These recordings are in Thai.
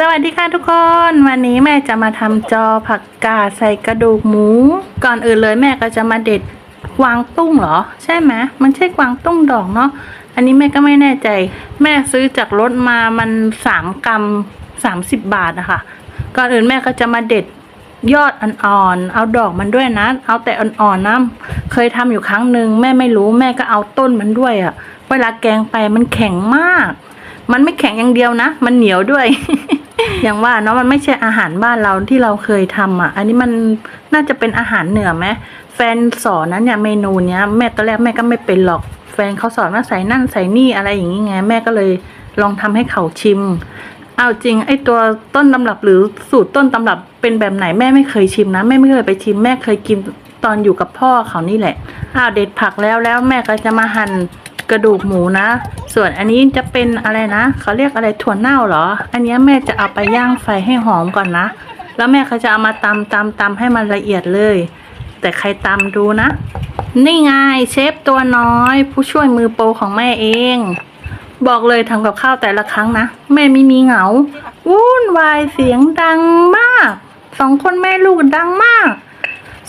สวัสดีค่ะทุกคน วันนี้แม่จะมาทำจอผักกาดใส่กระดูกหมู ก่อนอื่นเลยแม่ก็จะมาเด็ดกวางตุ้งเหรอ ใช่ไหมมันใช่กวางตุ้งดอกเนาะอันนี้แม่ก็ไม่แน่ใจ แม่ซื้อจากรถมามันสามกรัมสามสิบบาทอะค่ะก่อนอื่นแม่ก็จะมาเด็ดยอดอ่อนๆ เอาดอกมันด้วยนะ เอาแต่อ่อนๆนะเคยทำอยู่ครั้งหนึ่งแม่ไม่รู้แม่ก็เอาต้นมันด้วยอะเวลาแกงไปมันแข็งมาก มันไม่แข็งอย่างเดียวนะ มันเหนียวด้วย อย่างว่าเนาะมันไม่ใช่อาหารบ้านเราที่เราเคยทำอะ อันนี้มันน่าจะเป็นอาหารเหนือไหมแฟนสอนนะเนี่ยเมนูเนี้ยแม่ตอนแรกแม่ก็ไม่เป็นหรอก แฟนเขาสอนว่าใส่นั่นใส่นี่อะไรอย่างงี้ไงแม่ก็เลยลองทำให้เขาชิมเอาจริงไอ้ตัวต้นตำรับหรือสูตรต้นตำรับเป็นแบบไหนแม่ไม่เคยชิมนะแม่ไม่เคยไปชิมแม่เคยกินตอนอยู่กับพ่อเขานี่แหละอ้าวเด็ดผักแล้วแล้วแม่ก็จะมาหั่น กระดูกหมูนะ ส่วนอันนี้จะเป็นอะไรนะเขาเรียกอะไรถั่วเน่าเหรอ อันนี้แม่จะเอาไปย่างไฟให้หอมก่อนนะ แล้วแม่ก็จะเอามาตำตำตำให้มันละเอียดเลย แต่ใครตำดูนะ นี่ไงเชฟตัวน้อย ผู้ช่วยมือโปรของแม่เอง บอกเลยทำกับข้าวแต่ละครั้งนะ แม่ไม่มีเหงา วุ่นวายเสียงดังมากสองคนแม่ลูกดังมาก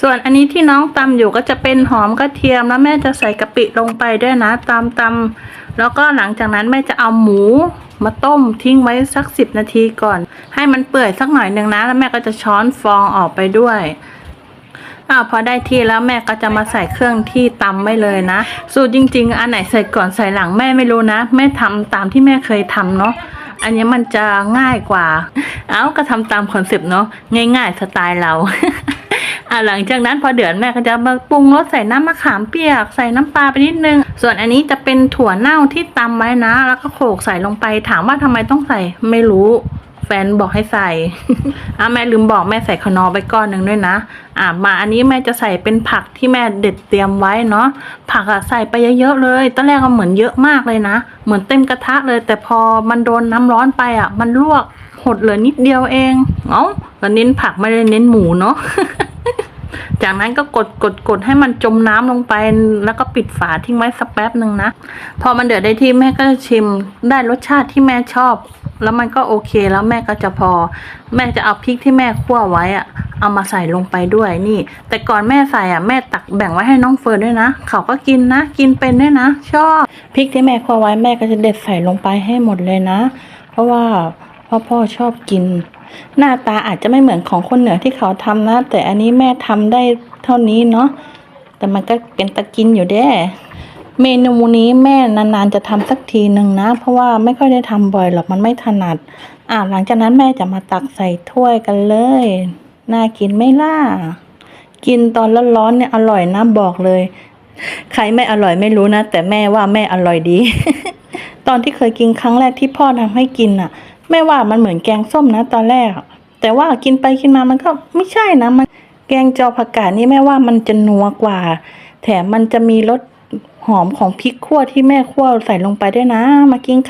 ส่วนอันนี้ที่น้องตำอยู่ก็จะเป็นหอมกระเทียมแล้วแม่จะใส่กะปิลงไปด้วยนะตำตำแล้วก็หลังจากนั้นแม่จะเอาหมูมาต้มทิ้งไว้สักสิบนาทีก่อน ให้มันเปื่อยสักหน่อยหนึ่งนะ แล้วแม่ก็จะช้อนฟองออกไปด้วยอ้าวพอได้ที่แล้วแม่ก็จะมาใส่เครื่องที่ตำไว้เลยนะ สูตรจริง ๆ อันไหนใส่ก่อนใส่หลังแม่ไม่รู้นะแม่ทำตามที่แม่เคยทำเนาะอันนี้มันจะง่ายกว่า เอ้าก็ทำตามคอนเซปต์เนาะง่าย ๆ สไตล์เรา อ่าหลังจากนั้นพอเดือดแม่ก็จะมาปรุงรสใส่น้ำมะขามเปียก ใส่น้ำปลาไปนิดนึง ส่วนอันนี้จะเป็นถั่วเน่าที่ตำไว้นะ แล้วก็โขลกใส่ลงไป ถามว่าทำไมต้องใส่ไม่รู้แฟนบอกให้ใส่อะแม่ลืมบอกแม่ใส่ขนอไปก้อนหนึ่งด้วยนะ อะมาอันนี้แม่จะใส่เป็นผักที่แม่เด็ดเตรียมไว้เนาะ ผักอะใส่ไปเยอะๆเลย ตอนแรกก็เหมือนเยอะมากเลยนะ เหมือนเต็มกระทะเลย แต่พอมันโดนน้ำร้อนไปอะมันลวกหดเหลือนิดเดียวเอง เอ้าก็เน้นผักไม่ได้เน้นหมูเนาะ จากนั้นก็กดกดกดให้มันจมน้ำลงไป แล้วก็ปิดฝาทิ้งไว้สักแป๊บหนึ่งนะ พอมันเดือดได้ที่แม่ก็ชิมได้รสชาติที่แม่ชอบ แล้วมันก็โอเคแล้วแม่ก็จะพอ แม่จะเอาพริกที่แม่คั่วไว้อะเอามาใส่ลงไปด้วยนี่ แต่ก่อนแม่ใส่อะแม่ตักแบ่งไว้ให้น้องเฟิร์นด้วยนะ เขาก็กินนะ กินเป็นด้วยนะ ชอบพริกที่แม่คั่วไว้แม่ก็จะเด็ดใส่ลงไปให้หมดเลยนะ เพราะว่า พ่อพ่อชอบกิน หน้าตาอาจจะไม่เหมือนของคนเหนือที่เขาทำนะ แต่อันนี้แม่ทำได้เท่านี้เนาะแต่มันก็เป็นตะกินอยู่เด้เมนูนี้แม่นานๆจะทำสักทีหนึ่งนะ เพราะว่าไม่ค่อยได้ทำบ่อยหรอกมันไม่ถนัด อ่าหลังจากนั้นแม่จะมาตักใส่ถ้วยกันเลย น่ากินไม่ล่ะ กินตอนร้อนๆเนี่ยอร่อยนะบอกเลย ใครไม่อร่อยไม่รู้นะ แต่แม่ว่าแม่อร่อยดี ตอนที่เคยกินครั้งแรกที่พ่อทำให้กินอะ แม่ว่ามันเหมือนแกงส้มนะตอนแรก แต่ว่ากินไปกินมามันก็ไม่ใช่นะมันแกงจอผักกาดนี่แม่ว่ามันจะนัวกว่า แถมมันจะมีรสหอมของพริกขั่วที่แม่ขั่วใส่ลงไปด้วยนะ มากินค่ะ